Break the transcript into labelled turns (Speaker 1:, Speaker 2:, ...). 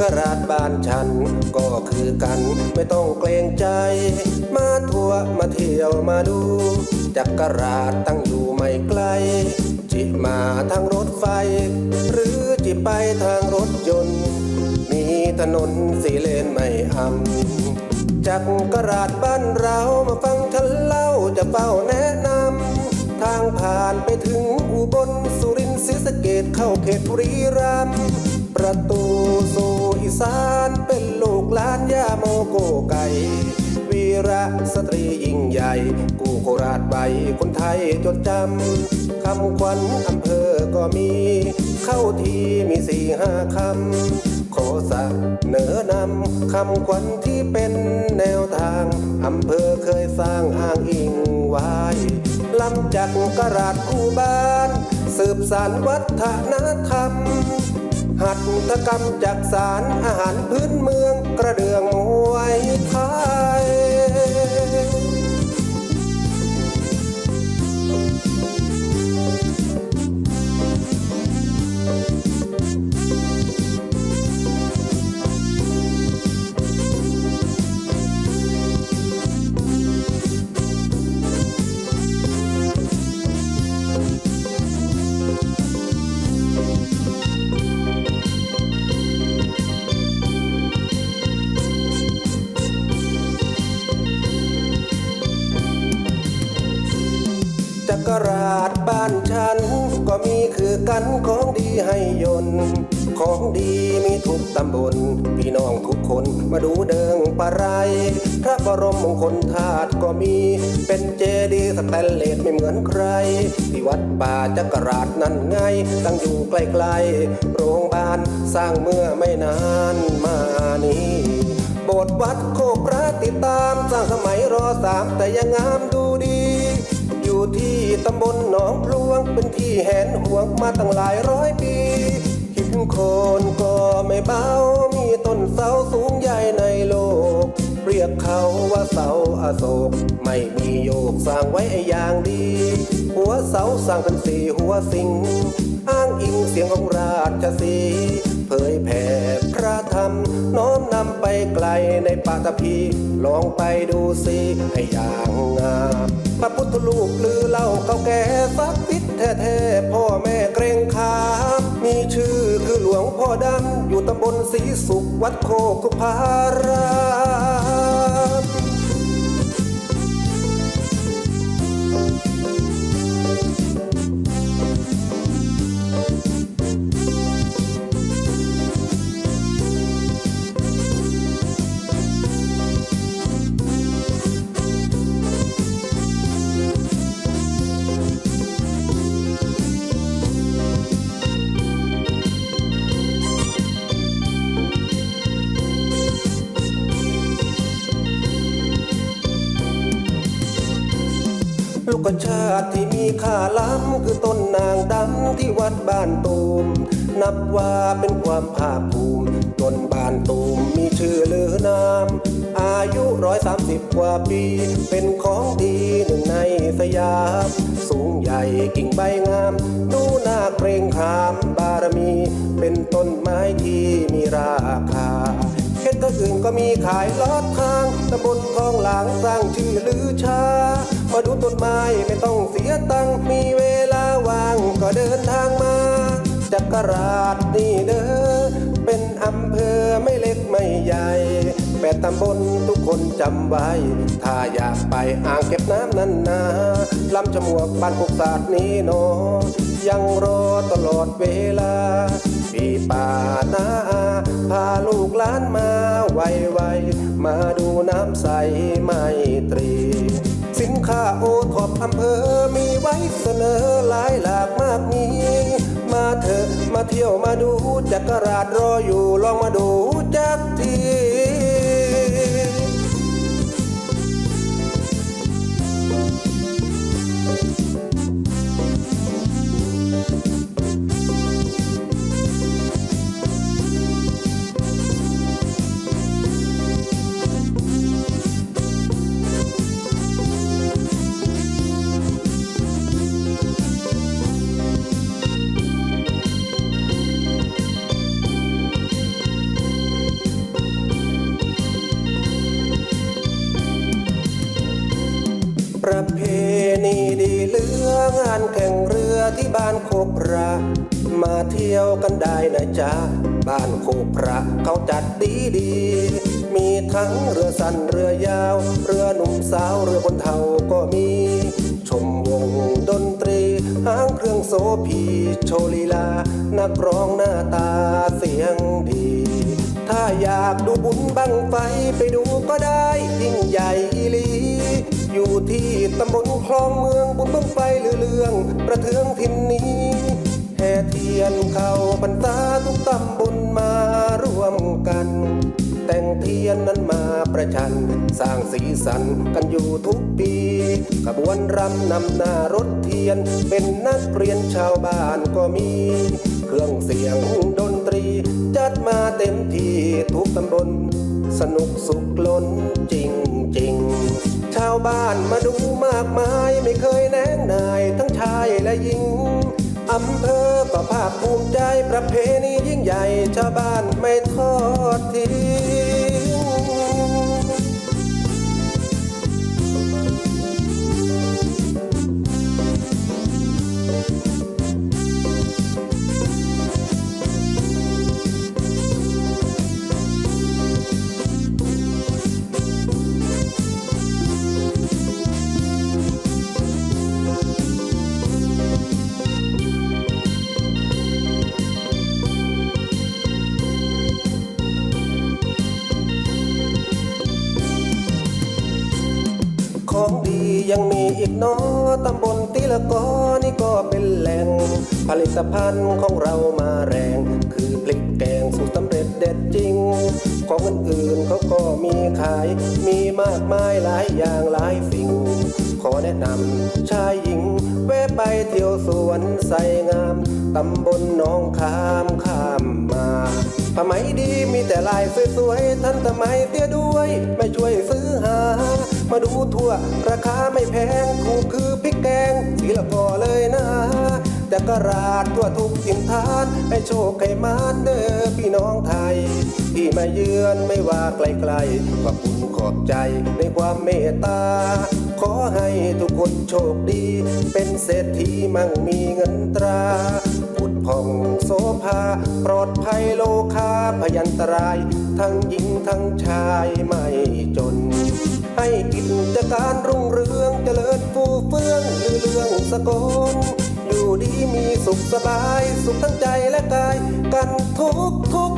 Speaker 1: กราดบ้านฉันก็คือกันไม่ต้องเกรงใจ มาทัวร์มาเที่ยวมาดู จักรราดตั้งอยู่ไม่ไกล จิมาทางรถไฟ หรือจิไปทางรถยนต์ มีถนนสีเลนไม่อำจากกระดาษบ้านเรามาฟังฉันเล่าจะเฝ้าแนะนำทางผ่านไปถึงอุบลสุรินทร์ศรีสะเกดเข้าเขตบุรีรัมย์ ประตูสู่อีสานเป็นลูกหลานยาโมโกไก่วีระสตรียิ่งใหญ่ กูโคราชใบคนไทยจดจำคำขวัญอำเภอก็มี เข้าทีมีสี่ห้าคำขอเนอนำคำขวัญที่เป็นแนวทางอำเภอเคยสร้างอ้างอิงไว้ลำจากกระดาษคู่บ้าน สืบสานวัฒนธรรม หัตถกรรมจากสารอาหารพื้นเมืองกระเดืองม กรราดบ้านฉัน ก็มีคือกันของดีให้ยน ของดีมีทุกตำบล พี่น้องทุกคนมาดูเดิงปะไร พระบรมมงคลธาตุก็มีเป็นเจดีย์สแตนเลสไม่เหมือนใคร ที่วัดป่าจักรราดนั่นไง ตั้งอยู่ใกล้ๆโรงพยาบาลสร้างเมื่อไม่นานมานี้โบสถ์วัดโคกพระติดตามสร้างสมัยรอสามแต่ยังงามดูดี ที่ตำบลหนองพลวงเป็นที่แหนห่วงมาตั้งหลายร้อยปี หินโคนก็ไม่เบา มีต้นเสาสูงใหญ่ในโลก เรียกเขาว่าเสาอโศก ไม่มีโยกสร้างไว้อย่างดี หัวเสาสร้างเป็นสี่หัวสิง อ้างอิงเสียงของราชสี ยแผ่พระธรรม น้อมนำไปไกลในปาตพี ลองไปดูสิให้อย่างงามพระพุทธรูปลือเล่าเก่าแก่สักติดแท้ๆพ่อแม่เกรงขามมีชื่อคือหลวงพ่อดำ อยู่ตำบลศรีสุขวัดโคกุพาราม กกระชาติที่มีค่าล้ำคือต้นนางดำที่วัดบ้านตูม นับว่าเป็นความภาคภูมิต้นบ้านตูมมีชื่อเลือนาม อายุร้อยสามสิบกว่าปี เป็นของดีหนึ่งในสยาม สูงใหญ่กิ่งใบงาม ดูน่าเกรงขามบารมี เป็นต้นไม้ที่มีราคาเพชรก็อื่นก็มีขายลอดทางตำบลคลองหลางสร้างชื่อลือชา มาดูต้นไม้ไม่ต้องเสียตังค์มีเวลาว่างก็เดินทางมาจักรราชนี่เด้อเป็นอำเภอไม่เล็กไม่ใหญ่แปดตำบลทุกคนจำไว้ ถ้าอยากไปอ่างเก็บน้ำนั้นนาลำจมวกบ้านกกศาสตร์นี้นอยังรอตลอดเวลาพี่ป่านา ค้าโอท็อปอำเภอมีไว้เสนอหลายหลากมากมี มาเถอะมาเที่ยวมาดูจักรราดรออยู่ลองมาดู งาน
Speaker 2: แข่งเรือ
Speaker 1: ที่บ้านโคกพระ มาเที่ยวกันได้นะจ๊ะ บ้านโคกพระเขาจัดดีดี มีทั้งเรือสั้นเรือยาว เรือหนุ่มสาวเรือคนเฒ่าก็มี ชมวงดนตรีหางเครื่องโสภีโชลีลา นักร้องหน้าตาเสียงดี ถ้าอยากดูบุญบังไฟไปดูก็ได้ยิ่งใหญ่ คลองเมืองบุญบังไฟเลืองประเทืองทินนี้แห่เทียนเข้าพรรษาทุกตำบลมารวมกัน แต่งเทียนนั้นมาประชัน สร้างสีสันกันอยู่ทุกปีขบวนรำนำหน้ารถเทียน เป็นนักเรียนชาวบ้านก็มี เครื่องเสียงดนตรี จัดมาเต็มที่ทุกตำบลสนุกสุขล้นจริงาวบ้านมาดูมากมายไม่เคยแนงนายทั้งชายและหญิงอำเภอก็ภาคภูมิใจประเพณียิ่งใหญ่ชาวบ้านไม่ทอดทิ้ง อีกนอตำบลตีละกอนี่ก็เป็นแหล่งผลิตภัณฑ์ของเรามาแรง คือพริกแกงสูตรสำเร็จเด็ดจริง ของอื่นๆเขาก็มีขาย มีมากมายหลายอย่างหลายสิ่ง ขอแนะนำชายหญิง แวะไปเที่ยวสวนใสงามตำบลหน้องขามข้ามมาผ้าไหมดีมีแต่ลายสวยๆท่านสมัยเตี้ยด้วย ไม่ช่วยซื้อหา มาดูทั่ว ราคาไม่แพงถูกคือพริกแกงสีละพอเลยนะจะกระราดทั่วทุกถิ่นฐาน ให้โชคให้มานเด้อพี่น้องไทย ที่มาเยือนไม่ว่าไกลๆขอบคุณขอบใจในความเมตตา ขอให้ทุกคนโชคดี เป็นเศรษฐีมั่งมีเงินตราพุทธผ่องโสภา ปลอดภัยโลคาพยันตราย ทั้งหญิงทั้งชายไม่จน ให้กิจการรุ่งเรืองเจริญฟูเฟื่องลือเรื่องสกลอยู่ดีมีสุขสบาย สุขทั้งใจและกาย กันทุกทุก